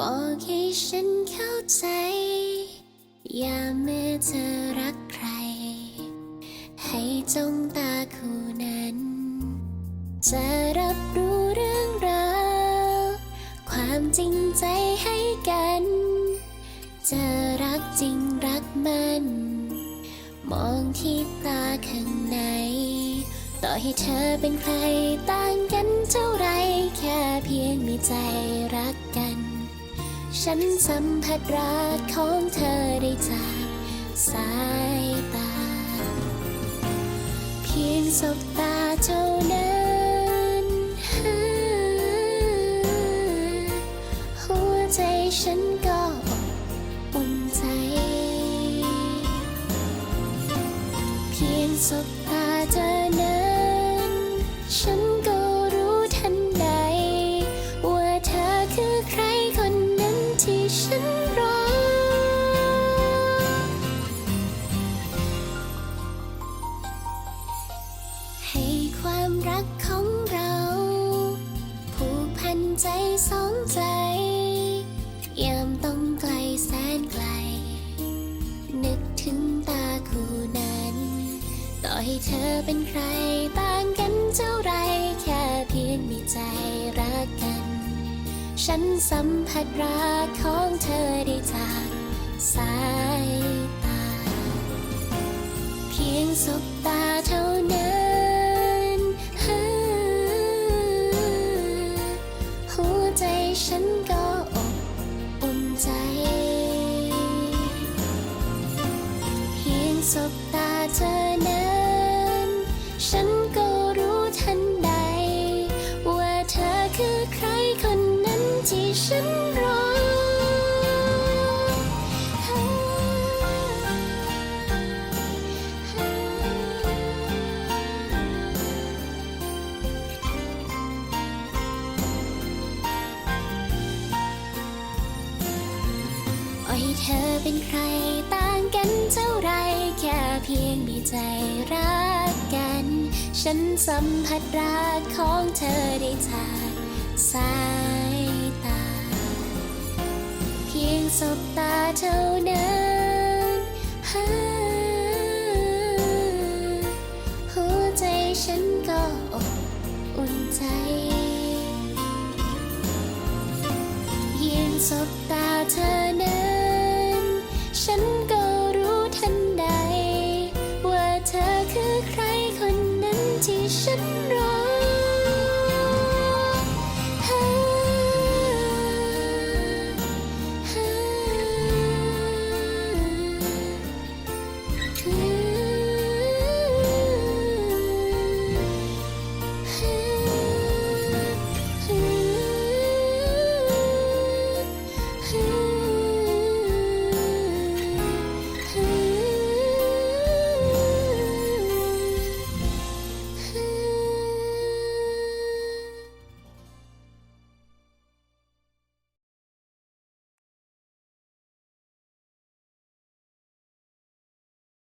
บอกให้ฉันเข้าใจ อย่าเมื่อเธอรักใคร ให้จ้องตาคู่นั้น จะรับรู้เรื่องราวความจริงใจให้กัน จะรักจริงรักมัน มองที่ตาข้างใน ต่อให้เธอเป็นใครต่างกันเท่าไร แค่เพียงมีใจรัก ฉันสัมผัสรักของเธอได้จากสายตา เพียงสบตาเท่านั้นหัวใจฉันก็อุ่นใจ เพียงสบตาเธอนั้นฉัน ฉันรอให้ความรักของเรา ผูกพันใจสองใจ ยามต้องไกลแสนไกล นึกถึงตาคู่นั้น ต่อให้เธอเป็นใคร สัมผัสรักของเธอได้จากสายตา เพียงสบตาเท่านั้น หัวใจฉันก็อบอุ่นใจ เพียงสบตาเธอ ที่ฉันรอโอ้เธอเป็นใครต่างกันเท่าไร แค่เพียงมีใจรักกัน ฉันสัมผัสรักของเธอ สบตาเท่านั้นหัวใจฉันก็อบอุ่นใจเพียงสบตาเธอ